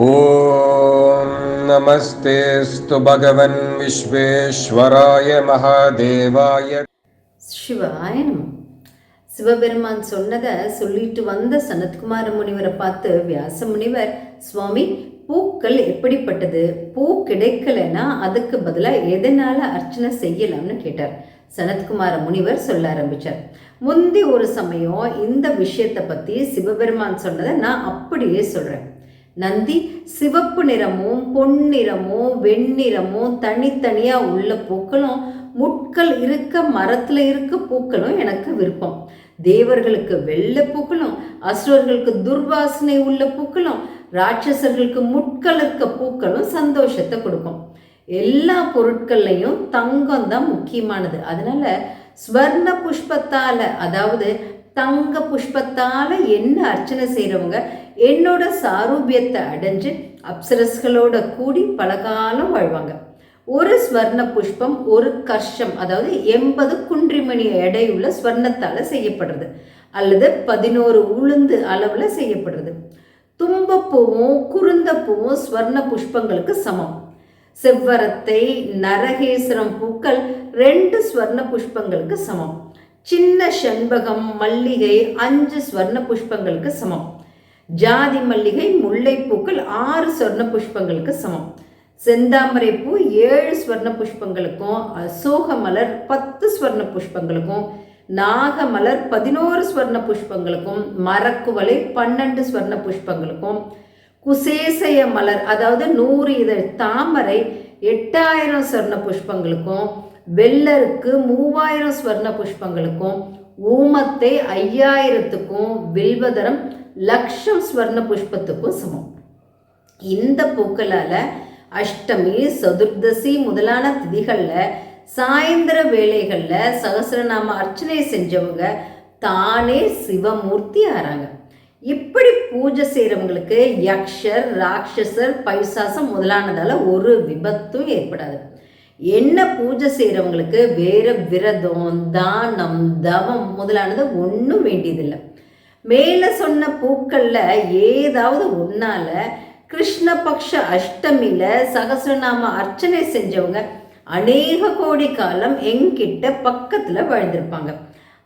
ॐ नमस्तेऽस्तु भगवन् विश्वेश्वराय महादेवाय சிவாயனம் சிவபெருமான் சொன்னதை சொல்லிட்டு வந்த சனத்குமார முனிவரை பார்த்து வியாச முனிவர் சுவாமி பூக்கள் எப்படிப்பட்டது பூ கிடைக்கலன்னா அதுக்கு பதிலாக எதனால அர்ச்சனை செய்யலாம்னு கேட்டார் சனத்குமார முனிவர் சொல்ல ஆரம்பிச்சார் முந்தி ஒரு சமயம் இந்த விஷயத்தை பற்றி சிவபெருமான் சொன்னதை நான் அப்படியே சொல்கிறேன் நந்தி சிவப்பு நிறமும் பொன்னிறமும் வெண்ணிறமும் தனித்தனியாக உள்ள பூக்களும் முட்கள் இருக்க மரத்தில் இருக்க பூக்களும் எனக்கு விருப்பம். தேவர்களுக்கு வெள்ளை பூக்களும் அசுரர்களுக்கு துர்வாசனை உள்ள பூக்களும் ராட்சசர்களுக்கு முட்கள் இருக்க பூக்களும் சந்தோஷத்தை கொடுக்கும். எல்லா பொருட்கள்லையும் தங்கம் தான் முக்கியமானது. அதனால ஸ்வர்ண புஷ்பத்தால அதாவது தங்க புஷ்பத்தால என்ன அர்ச்சனை செய்கிறவங்க என்னோட சாரூபியத்தை அடைஞ்சு அப்சரஸ்களோட கூடி பலகாலம் வாழ்வாங்க. ஒரு ஸ்வர்ண புஷ்பம் ஒரு கர்ஷம் அதாவது எண்பது குன்றிமணி எடையுள்ள ஸ்வர்ணத்தால் செய்யப்படுறது. அல்லது பதினோரு உளுந்து அளவில் செய்யப்படுறது. தும்பப்பூவும் குருந்தப்பூவும் ஸ்வர்ண புஷ்பங்களுக்கு சமம். செவ்வரத்தை நரகேஸ்வரம் பூக்கள் ரெண்டு ஸ்வர்ண புஷ்பங்களுக்கு சமம். சின்ன செண்பகம் மல்லிகை அஞ்சு ஸ்வர்ண புஷ்பங்களுக்கு சமம். ஜாதி மல்லிகை முல்லைப்பூக்கள் ஆறு ஸ்வர்ண புஷ்பங்களுக்கு சமம். செந்தாமரை பூ ஏழு ஸ்வர்ண புஷ்பங்களுக்கும் அசோக மலர் பத்து ஸ்வர்ண புஷ்பங்களுக்கும் நாகமலர் பதினோரு ஸ்வர்ண புஷ்பங்களுக்கும் மரக்குவலை பன்னெண்டு ஸ்வர்ண புஷ்பங்களுக்கும் குசேசய மலர் அதாவது நூறு இதழ் தாமரை எட்டாயிரம் ஸ்வர்ண புஷ்பங்களுக்கும் வெள்ளருக்கு மூவாயிரம் ஸ்வர்ண புஷ்பங்களுக்கும் ஊமத்தை ஐயாயிரத்துக்கும் வில்வதரம் லக்ஷம் ஸ்வர்ண புஷ்பத்துக்கும் சமம். இந்த பூக்களால் அஷ்டமி சதுர்தசி முதலான திதிகளில் சாயந்தர வேலைகளில் சகசரநாம அர்ச்சனை செஞ்சவங்க தானே சிவமூர்த்தி ஆறாங்க. இப்படி பூஜை செய்கிறவங்களுக்கு யக்ஷர் ராட்சசர் பைசாசம் முதலானதால் ஒரு விபத்தும் ஏற்படாது. என்ன பூஜை செய்கிறவங்களுக்கு வேறு விரதம் தானம் தவம் முதலானது ஒன்றும் வேண்டியதில்லை. மேலே சொன்ன பூக்களில் ஏதாவது ஒன்றால் கிருஷ்ணபக்ஷ அஷ்டமியில் சகசிரநாம அர்ச்சனை செஞ்சவங்க அநேக கோடி காலம் எங்கிட்ட பக்கத்தில் வாழ்ந்திருப்பாங்க.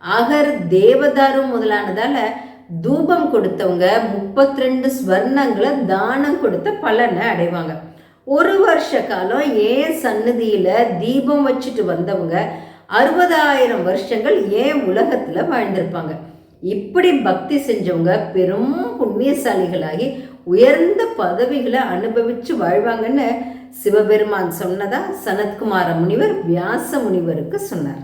அகர் தேவதாரும் முதலானதால் தூபம் கொடுத்தவங்க முப்பத்தி ரெண்டு ஸ்வர்ணங்களை தானம் கொடுத்த பலனை அடைவாங்க. ஒரு வருஷ காலம் ஏன் சன்னதியில் தீபம் வச்சுட்டு வந்தவங்க அறுபதாயிரம் வருஷங்கள் ஏன் உலகத்தில் வாழ்ந்திருப்பாங்க? இப்படி பக்தி செஞ்சவங்க பெரும் புண்ணியசாலிகளாகி உயர்ந்த பதவிகளை அனுபவித்து வாழ்வாங்கன்னு சிவபெருமான் சொன்னதா? சனத்குமார முனிவர் வியாச முனிவருக்கு சொன்னார்.